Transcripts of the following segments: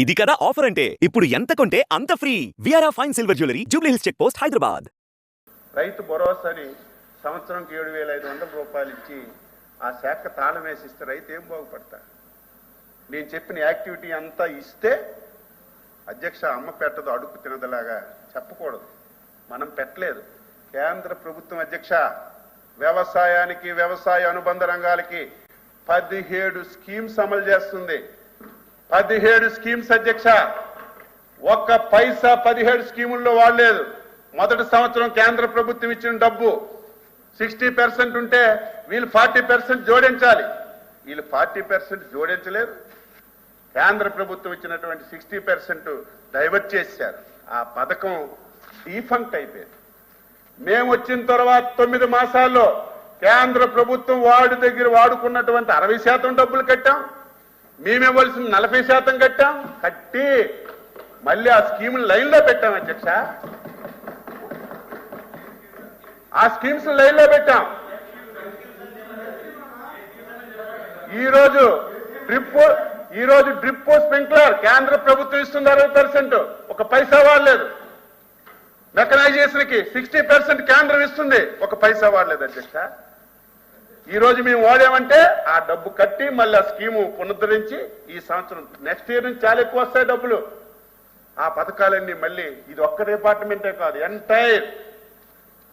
ఇది కదా ఆఫర్ అంటే? ఇప్పుడు ఎంత కొంటే అంత free విఆర్ఆ fine silver jewellery Jubilee Hills check post Hyderabad రైతు భరోసాని సంవత్సరంకి ఏడు వేల ఐదు వందల రూపాయలు ఇచ్చి ఆ శాఖ తాళం వేసిస్తే రైతు ఏం బాగుపడతా నేను చెప్పిన యాక్టివిటీ అంతా ఇస్తే అధ్యక్ష అమ్మ పెట్టదు అడుగు తినదలాగా చెప్పకూడదు. మనం పెట్టలేదు. కేంద్ర ప్రభుత్వం అధ్యక్ష వ్యవసాయానికి వ్యవసాయ అనుబంధ రంగాలకి పదిహేడు స్కీమ్స్ అమలు చేస్తుంది. పదిహేడు స్కీమ్స్ అధ్యక్ష. ఒక్క పైసా పదిహేడు స్కీముల్లో వాడలేదు. మొదటి సంవత్సరం కేంద్ర ప్రభుత్వం ఇచ్చిన డబ్బు సిక్స్టీ పర్సెంట్ ఉంటే వీళ్ళు ఫార్టీ పర్సెంట్ జోడించాలి. వీళ్ళు ఫార్టీ పర్సెంట్ జోడించలేదు. కేంద్ర ప్రభుత్వం ఇచ్చినటువంటి సిక్స్టీ పర్సెంట్ డైవర్ట్ చేశారు. ఆ పథకం డీఫంక్ట్ అయిపోయింది. మేము వచ్చిన తర్వాత తొమ్మిది మాసాల్లో కేంద్ర ప్రభుత్వం వాడి దగ్గర వాడుకున్నటువంటి అరవై శాతం డబ్బులు కట్టాం. మేమివ్వాల్సిన నలభై శాతం కట్టాం. కట్టి మళ్ళీ ఆ స్కీమ్ లైన్లో పెట్టాం అధ్యక్ష. ఆ స్కీమ్స్ లైన్లో పెట్టాం. ఈ రోజు డ్రిప్ ఈ రోజు డ్రిప్ స్ప్రింక్లర్ కేంద్ర ప్రభుత్వం ఇస్తుంది అరవై పర్సెంట్. ఒక పైసా వాడలేదు. మెకనైజేషన్కి సిక్స్టీ పర్సెంట్ కేంద్రం ఇస్తుంది. ఒక పైసా వాడలేదు అధ్యక్ష. ఈ రోజు మేము వాడామంటే ఆ డబ్బు కట్టి మళ్ళీ ఆ స్కీము పునరుద్ధరించి ఈ సంవత్సరం నెక్స్ట్ ఇయర్ నుంచి చాలా ఎక్కువ వస్తాయి డబ్బులు. ఆ పథకాలన్నీ మళ్ళీ ఇది ఒక్క డిపార్ట్మెంటే కాదు ఎంటైర్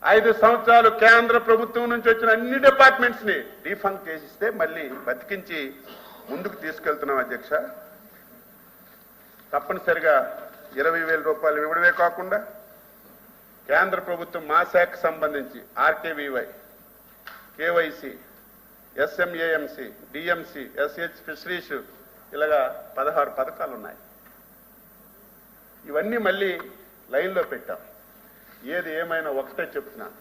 ఐదు సంవత్సరాలు కేంద్ర ప్రభుత్వం నుంచి వచ్చిన అన్ని డిపార్ట్మెంట్స్ని డిఫంక్ చేసిస్తే మళ్ళీ బతికించి ముందుకు తీసుకెళ్తున్నాం అధ్యక్ష. తప్పనిసరిగా ఇరవై వేల రూపాయలు ఇవ్వడమే కాకుండా కేంద్ర ప్రభుత్వం మా శాఖకు సంబంధించి RKVY KYC SMAMC DMC SH fisheries ఇలాగా పదహారు పథకాలు ఉన్నాయి ఇవన్నీ మళ్ళీ లైన్లో పెట్టాం. ఏది ఏమైనా ఒకటే చెప్తున్నా.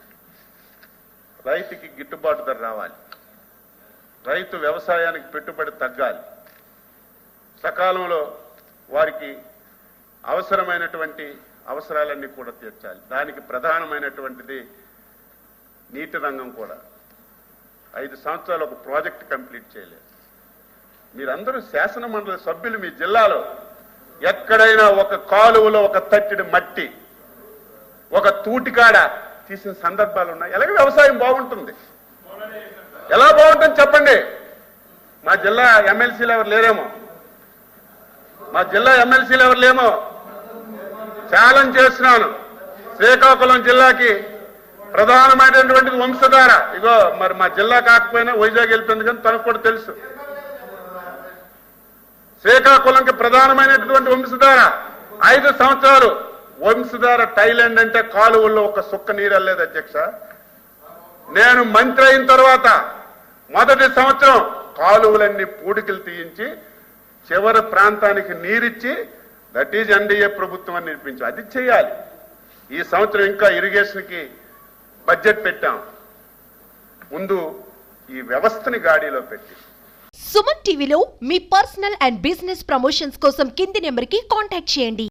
రైతుకి గిట్టుబాటు ధర రావాలి. రైతు వ్యవసాయానికి పెట్టుబడి తగ్గాలి. సకాలంలో వారికి అవసరమైనటువంటి అవసరాలన్నీ కూడా తీర్చాలి. దానికి ప్రధానమైనటువంటిది నీటి రంగం కూడా. ఐదు సంవత్సరాలు ఒక ప్రాజెక్ట్ కంప్లీట్ చేయలేదు. మీరందరూ శాసన మండలి సభ్యులు మీ జిల్లాలో. ఎక్కడైనా ఒక కాలువలో ఒక తట్టిడి మట్టి ఒక తూటికాడ తీసిన సందర్భాలు ఉన్నాయి ఎలాగ వ్యవసాయం బాగుంటుంది. ఎలా బాగుంటుంది చెప్పండి. మా జిల్లా ఎమ్మెల్సీలు ఎవరు లేరేమో? మా జిల్లా ఎమ్మెల్సీలు ఎవరు లేమో? ఛాలెంజ్ చేస్తున్నాను. శ్రీకాకుళం జిల్లాకి ప్రధానమైనటువంటి వంశధార. ఇగో మరి మా జిల్లా కాకపోయినా వైజాగ్ వెళ్ళిపోయింది కానీ తనకు కూడా తెలుసు. శ్రీకాకుళంకి ప్రధానమైనటువంటి వంశధార. ఐదు సంవత్సరాలు. వంశధార థైలాండ్ అంటే కాలువల్లో ఒక సుక్క నీరలేదు అధ్యక్ష. నేను మంత్రి అయిన తర్వాత మొదటి సంవత్సరం కాలువలన్నీ పూడికలు తీయించి చివరి ప్రాంతానికి నీరిచ్చి దట్ ఈజ్ ఎన్డీఏ ప్రభుత్వం అని అది చేయాలి. ఈ సంవత్సరం ఇంకా ఇరిగేషన్కి బడ్జెట్ పెట్టాం. ముందు ఈ వ్యవస్థని గాడిలో పెట్టి. సుమన్ టీవీలో మీ పర్సనల్ అండ్ బిజినెస్ ప్రమోషన్స్ కోసం కింది నెంబర్కి కాంటాక్ట్ చేయండి.